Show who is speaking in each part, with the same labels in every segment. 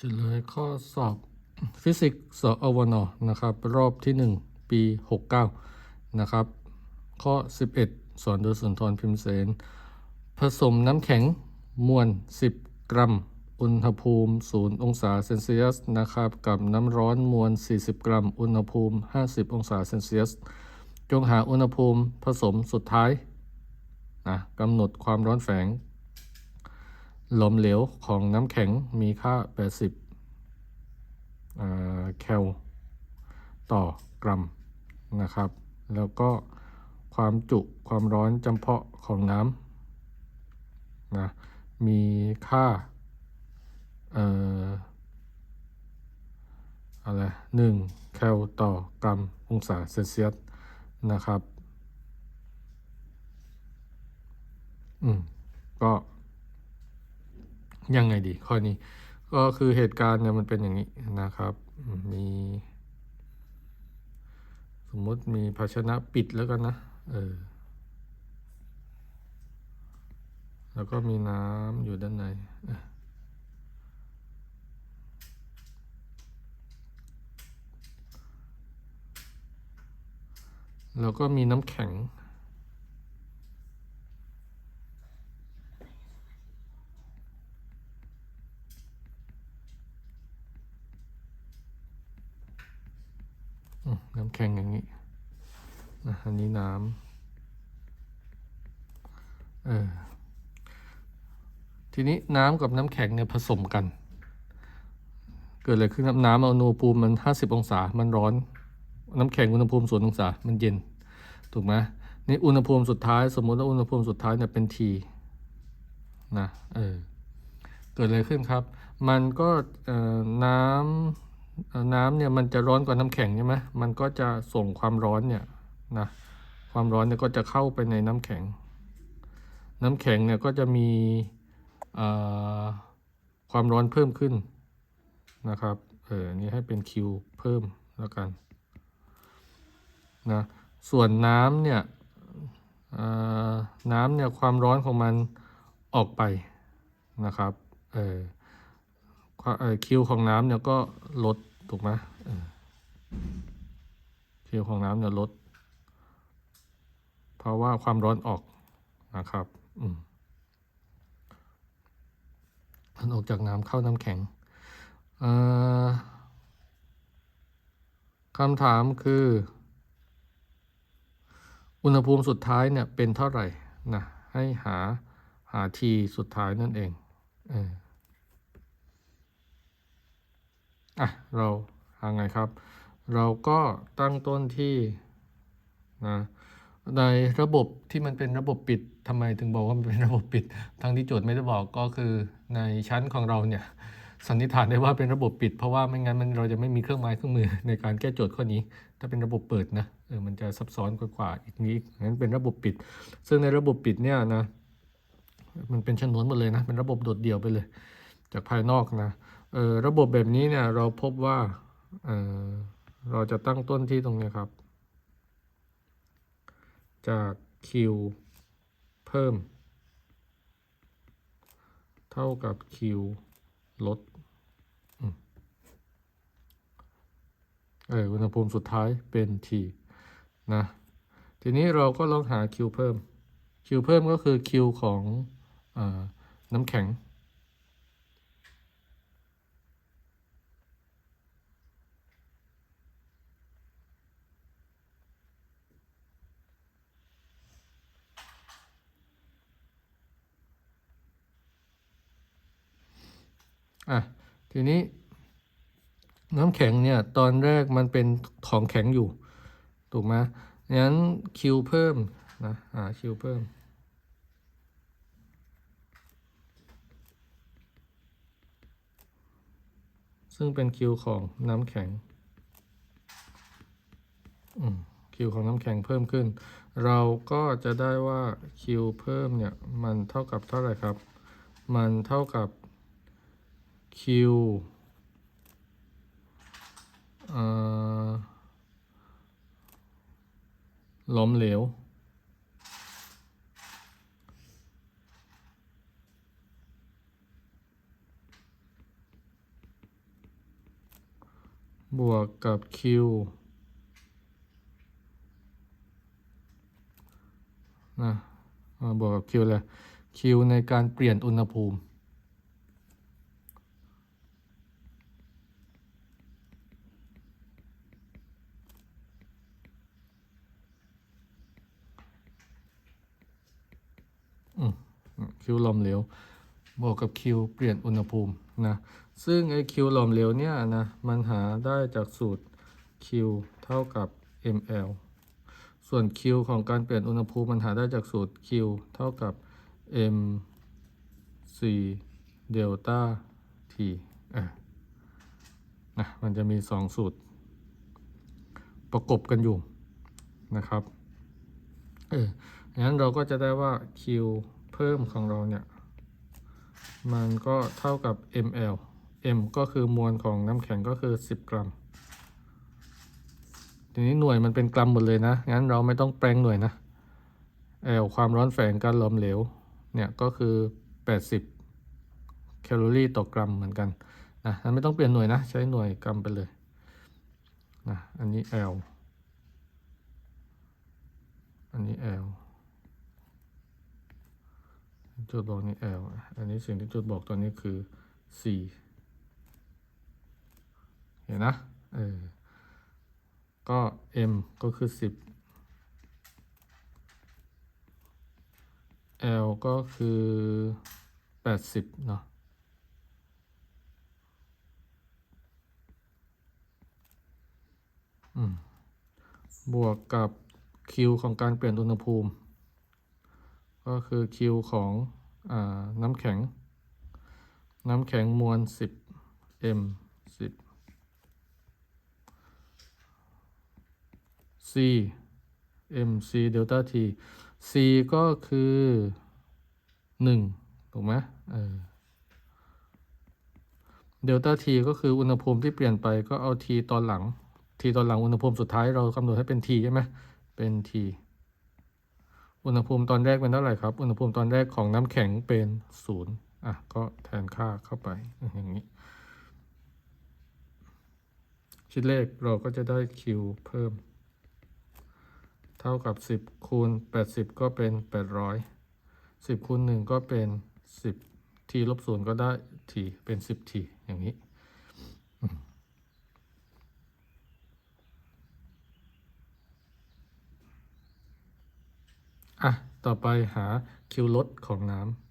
Speaker 1: เฉลยข้อสอบฟิสิกส์สอวนนะครับ รอบที่ 1 ปี 69 นะครับ ข้อ 11 สอนโดยสุนทรพิมพ์เสน ผสมน้ำแข็งมวล 10 กรัม อุณหภูมิ 0 องศาเซนเซียสนะครับ กับน้ำร้อนมวล 40 กรัม อุณหภูมิ 50 องศาเซนเซียส จงหาอุณหภูมิผสมสุดท้ายนะกำหนดความร้อนแฝง ลอมเหลวของน้ำแข็งมีค่า 80แคลต่อกรัมนะครับ แล้วก็ความจุความร้อนจำเพาะของน้ำนะมีค่าเอ่ออะไรหนึ่งแคลต่อกรัมองศาเซลเซียสนะครับ อืม ก็ ยังไงดีข้อนี้ ก็คือเหตุการณ์เนี่ยมันเป็นอย่างนี้นะครับ มี สมมติมีภาชนะปิดแล้วกันนะเออแล้วก็มีน้ำอยู่ด้านในแล้วก็มีน้ำแข็ง น้ำแข็งอย่างนี้นะอันนี้น้ำเออทีนี้น้ำกับน้ำแข็งเนี่ยผสมกัน เกิดอะไรขึ้นครับน้ำอุณหภูมิมันห้าสิบองศา มันร้อน น้ำแข็งอุณหภูมิศูนย์องศา มันเย็น ถูกไหมนี่อุณหภูมิสุดท้าย สมมติว่าอุณหภูมิสุดท้ายเนี่ยเป็นทีนะ เออ เกิดอะไรขึ้นครับ มันก็น้ำ น้ำเนี่ยมันจะร้อนกว่าน้ำแข็งใช่ไหมมันก็จะส่งความร้อนเนี่ยนะความร้อนเนี่ยก็จะเข้าไปในน้ำแข็ง น้ำแข็งเนี่ยก็จะมีความร้อนเพิ่มขึ้นนะครับเออนี่ให้เป็น Q เพิ่มแล้วกันนะส่วนน้ำเนี่ยน้ำเนี่ยความร้อนของมันออกไปนะครับเออความเอ่อคิวของน้ำเนี่ยก็ลด ถูกไหมเออคิวของน้ำเนี่ยลด เพราะว่าความร้อนออกนะครับอืมมันออกจากน้ำเข้าน้ำแข็งอ่อคำถามคือ อุณหภูมิสุดท้ายเนี่ยเป็นเท่าไหร่นะให้หาหาทีสุดท้ายนั่นเองเออ อะเราหาไงครับ เราก็ตั้งต้นที่นะในระบบที่มันเป็นระบบปิดทำไมถึงบอกว่ามันเป็นระบบปิด ทั้งที่โจทย์ไม่ได้บอกก็คือในชั้นของเราเนี่ยสันนิษฐานได้ว่าเป็นระบบปิด เพราะว่าไม่งั้นมันเราจะไม่มีเครื่องไม้เครื่องมือในการแก้โจทย์ข้อนี้ ถ้าเป็นระบบเปิดนะเออมันจะซับซ้อนกว่าอีกนี้งั้นเป็นระบบปิด ซึ่งในระบบปิดเนี่ยนะมันเป็นชนวนหมดเลยนะเป็นระบบโดดเดี่ยวไปเลย จากภายนอกนะ ระบบแบบนี้เนี่ยเราพบว่าเเราจะตั้งต้นที่ตรงนี้ครับ จาก Q เพิ่ม เท่ากับ Q ลดเอออุณหภูมิสุดท้ายเป็น T นะ ทีนี้เราก็ลองหา Q เพิ่ม Q เพิ่มก็คือ Q ของอน้ำแข็ง ทีนี้ น้ำแข็งเนี่ย ตอนแรกมันเป็นของแข็งอยู่ ถูกไหมงั้นคิวเพิ่มนะอ่าคิวเพิ่ม ซึ่งเป็นคิวของน้ำแข็งคิวของน้ำแข็งเพิ่มขึ้น เราก็จะได้ว่าคิวเพิ่มเนี่ย มันเท่ากับเท่าไหร่ครับ มันเท่ากับ Q เออล้มเหลว บวกกับ Q นะบวกกับ Q เลย Q ในการเปลี่ยนอุณหภูมิ อืม คิวลมเหลวบวกกับคิวเปลี่ยนอุณหภูมินะซึ่งไอ้คิวลมเหลวเนี่ยนะมันหาได้จากสูตร Q เท่ากับ ml ส่วน Q ของการเปลี่ยนอุณหภูมิมันหาได้จากสูตร Q เท่ากับ mc เดลต้า t อะนะมันจะมีสองสูตร ประกบกันอยู่นะครับ เอองั้นเราก็จะได้ว่า Q เพิ่มของเราเนี่ย มันก็เท่ากับ ml m ก็คือมวลของน้ำแข็งก็คือ 10 กรัม ทีนี้หน่วยมันเป็นกรัมหมดเลยนะ งั้นเราไม่ต้องแปลงหน่วยนะ L ความร้อนแฝงการหลอมเหลว เนี่ยก็คือ 80 แคลอรี่ต่อกรัมเหมือนกันนะงั้นไม่ต้องเปลี่ยนหน่วยนะ ใช้หน่วยกรัมไปเลยนะอันนี้ L อันนี้ L จุดบอกนี่ L อันนี้สิ่งที่จุดบอกตัวนี้คือ C เห็นนะ เออ ก็ M ก็คือ 10 L ก็คือ 80 เนาะบวกกับ Q ของการเปลี่ยนอุณหภูมิ ก็คือ Q ของ น้ำแข็ง น้ำแข็งมวล 10 m 10 c m c เดลต้า t c ก็คือ 1 ถูกไหมเออเดลต้า t ก็คืออุณหภูมิที่เปลี่ยนไปก็เอา t ตอนหลัง t ตอนหลังอุณหภูมิสุดท้ายเรากำหนดให้เป็น t ใช่ไหมเป็น t อุณหภูมิตอนแรกเป็นเท่าไหร่ครับ อุณหภูมิตอนแรกของน้ำแข็งเป็นศูนย์อะ ก็แทนค่าเข้าไปอย่างนี้คิดเลขเราก็จะได้ q เพิ่ม เท่ากับ 10 คูณ 80 ก็เป็น 800 10 คูณ 1 ก็เป็น 10 t ลบ0ก็ได้ t เป็น 10 t อย่างนี้ อะ ต่อไปหาคิวลดของน้ำ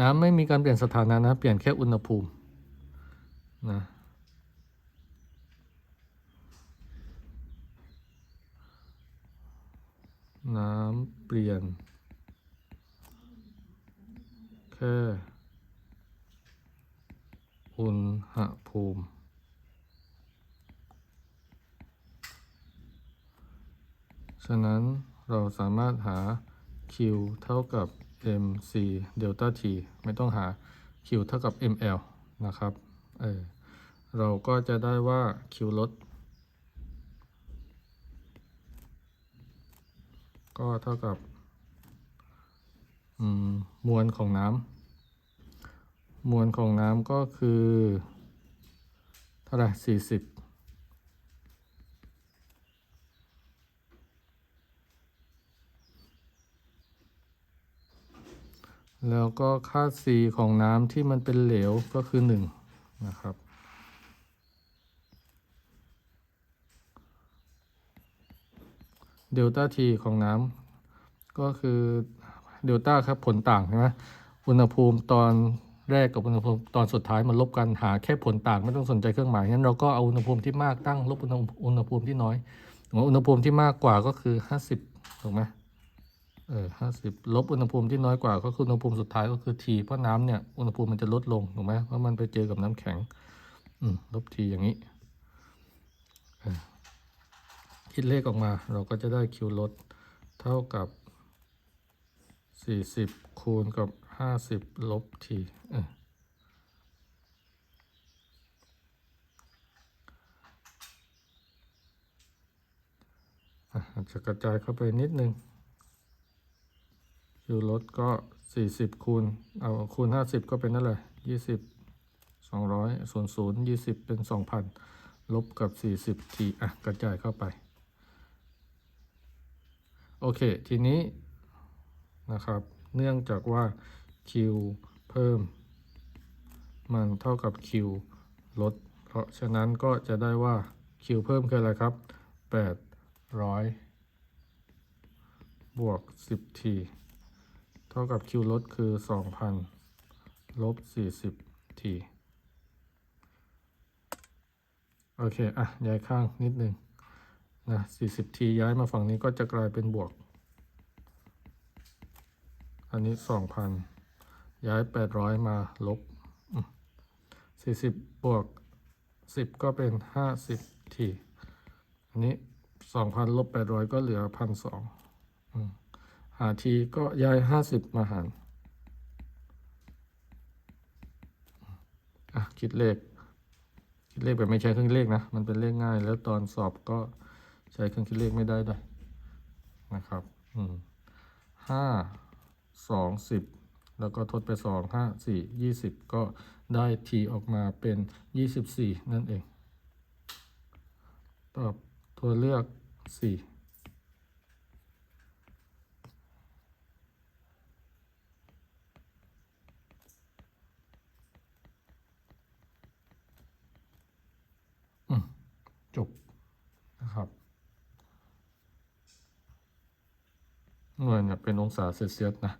Speaker 1: น้ำไม่มีการเปลี่ยนสถานะนะ เปลี่ยนแค่อุณหภูมินะน้ำเปลี่ยน แค่ อุณหภูมิะนั้นเราสามารถหา q เท่ากับ mc delta t ไม่ต้องหา q เท่ากับ ml นะครับเเราก็จะได้ว่า q ลดก็เท่ากับมมวลของน้ำมวลของน้ำก็คือเท่าไหร่สิบ แล้วก็ค่า C ของน้ำที่มันเป็นเหลวก็คือ 1 นะครับ เดลต้า T ของน้ำก็คือเดลต้าครับผลต่างใช่ไหมอุณหภูมิตอนแรกกับอุณหภูมิตอนสุดท้ายมันลบกันหาแค่ผลต่างไม่ต้องสนใจเครื่องหมายงั้นเราก็เอาอุณหภูมิที่มากตั้งลบอุณหอุณหภูมิที่น้อยอุณหภูมิที่มากกว่าก็คือ 50ถูกไหม เออห้าสิบลบอุณหภูมิที่น้อยกว่าก็คืออุณหภูมิสุดท้ายก็คือ T เพราะน้ำเนี่ยอุณหภูมิมันจะลดลงถูกไหมเพราะมันไปเจอกับน้ำแข็ง อืมลบ T อย่างนี้คิดเลขออกมาเราก็จะได้ Q ลดเท่ากับสี่สิบคูณกับห้าสิบลบ T เอออะอาจจะกระจายเข้าไปนิดนึง คิวลดก็สี่สิบคูณ เอาคูณห้าสิบก็เป็นนั่นเลยยี่สิบสองร้อยส่วนศูนย์ยี่สิบเป็นสองพันลบกับสี่สิบทีอะ กระจายเข้าไป โอเค ทีนี้นะครับ เนื่องจากว่า Q เพิ่ม มันเท่ากับ Q ลด เพราะฉะนั้นก็จะได้ว่า Q เพิ่มคืออะไรครับ 800 บวก 10t เท่ากับ Q ลดคือ 2,000ลบ 40t โอเค อะ ย้ายข้างนิดนึงนะ 40t ย้ายมาฝั่งนี้ก็จะกลายเป็นบวก อันนี้ 2,000 ย้าย 800 มาลบ 40 บวก 10 ก็เป็น 50ทีอันนี้ 2,000ลบ800 ก็เหลือ 1,200 หาทีก็ย้าย50มาหารอะคิดเลข คิดเลขแบบไม่ใช้เครื่องเลขนะ มันเป็นเลขง่าย แล้วตอนสอบก็ใช้เครื่องคิดเลขไม่ได้ด้วยนะครับอืมห้าสองสิบแล้วก็ทดไปสองห้าสี่ยี่สิบก็ได้ทีออกมาเป็นยี่สิบสี่นั่นเอง ตอบตัวเลือกสี่อืมจบนะครับ หน่วยเนี่ยเป็นองศาเซลเซียสนะ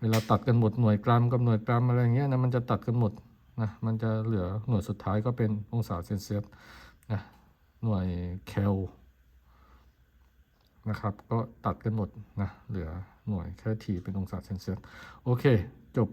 Speaker 1: เวลาตัดกันหมดหน่วยกรัมกับหน่วยกรัมอะไรเงี้ยนะมันจะตัดกันหมดนะมันจะเหลือหน่วยสุดท้ายก็เป็นองศาเซลเซียสนะหน่วยแคลนะครับก็ตัดกันหมดนะเหลือหน่วยแค่ทีเป็นองศาเซลเซียสโอเค จบ